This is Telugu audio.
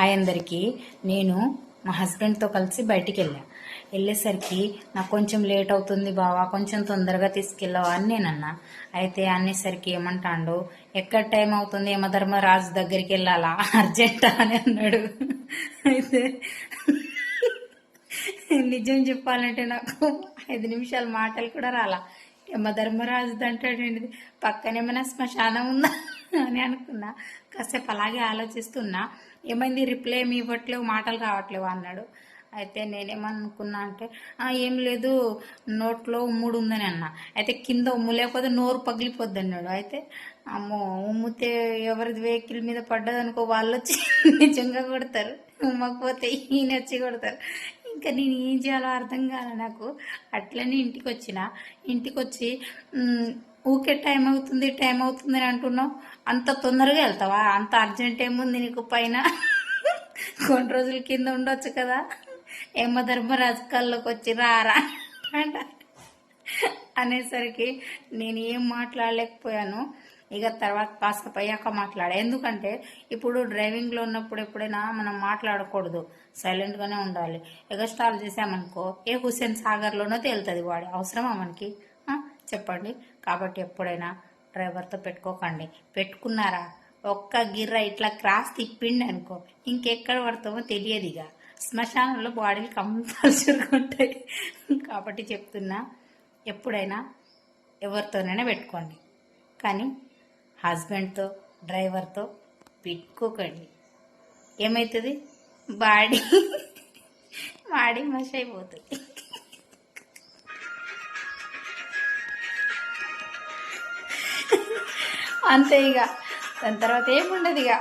హాయ్ అందరికీ. నేను మా హస్బెండ్తో కలిసి బయటికి వెళ్ళా వెళ్ళేసరికి నాకు కొంచెం లేట్ అవుతుంది బావా కొంచెం తొందరగా తీసుకెళ్ళావా అని నేనన్నా అయితే అనేసరికి ఏమంటాడు ఎక్కడ టైం అవుతుంది? యమధర్మరాజు దగ్గరికి వెళ్ళాలా? అర్జెంటా? అని అన్నాడు. అయితే నిజం చెప్పాలంటే నాకు ఐదు నిమిషాల మాటలు కూడా రాలా. యమధర్మరాజు అంటాడు పక్కనేమైనా శ్మశానం ఉందా? అని అనుకున్నా. కాసేపు అలాగే ఆలోచిస్తున్నా. ఏమైంది? రిప్లై ఏమి ఇవ్వట్లేవు మాటలు రావట్లేవు అన్నాడు. అయితే నేనేమనుకున్నా అంటే ఏం లేదు నోట్లో ఉమ్ముడు ఉందని అన్న. అయితే కింద ఉమ్ము లేకపోతే నోరు పగిలిపోద్ది అన్నాడు. అయితే అమ్మో ఉమ్ముతే ఎవరిది వెహికల్ మీద పడ్డదనుకో వాళ్ళు వచ్చి నిజంగా కొడతారు. ఉమ్మకపోతే ఈయన వచ్చి కొడతారు. ఇంకా నేను ఏం చేయాలో అర్థం కాలే నాకు. అట్లనే ఇంటికి వచ్చిన. ఇంటికి వచ్చి ఊకే టైం అవుతుంది టైం అవుతుంది అని అంటున్నావు. అంత తొందరగా వెళ్తావా? అంత అర్జెంట్ ఏముంది నీకు పైన. కొన్ని రోజుల కింద ఉండొచ్చు కదా. ఏమో ధర్మరాజు వచ్చి రారా? అంట. అనేసరికి నేను ఏం మాట్లాడలేకపోయాను. ఇక తర్వాత కాస్త అయ్యాక మాట్లాడే. ఎందుకంటే ఇప్పుడు డ్రైవింగ్లో ఉన్నప్పుడు ఎప్పుడైనా మనం మాట్లాడకూడదు. సైలెంట్గానే ఉండాలి. ఎగస్టాల్ చేసామనుకో ఏ హుస్సేన్ సాగర్లోనో తేలుతుంది వాడి. అవసరమా మనకి? చెప్పండి. కాబట్టి ఎప్పుడైనా డ్రైవర్తో పెట్టుకోకండి. పెట్టుకున్నారా? ఒక్క గిర్ర ఇట్లా క్రాస్ తిప్పిండి అనుకో ఇంకెక్కడ పడతామో తెలియదు ఇక. శ్మశానంలో బాడీలు కంపల్సరీగా ఉంటాయి కాబట్టి చెప్తున్నా ఎప్పుడైనా ఎవరితోనైనా పెట్టుకోండి. కానీ హస్బెండ్తో డ్రైవర్తో పెట్టుకోకండి. ఏమవుతుంది బాడీ బాడీ మష్ అయిపోతుంది. అంతే ఇక దాని తర్వాత ఏముండదు ఇక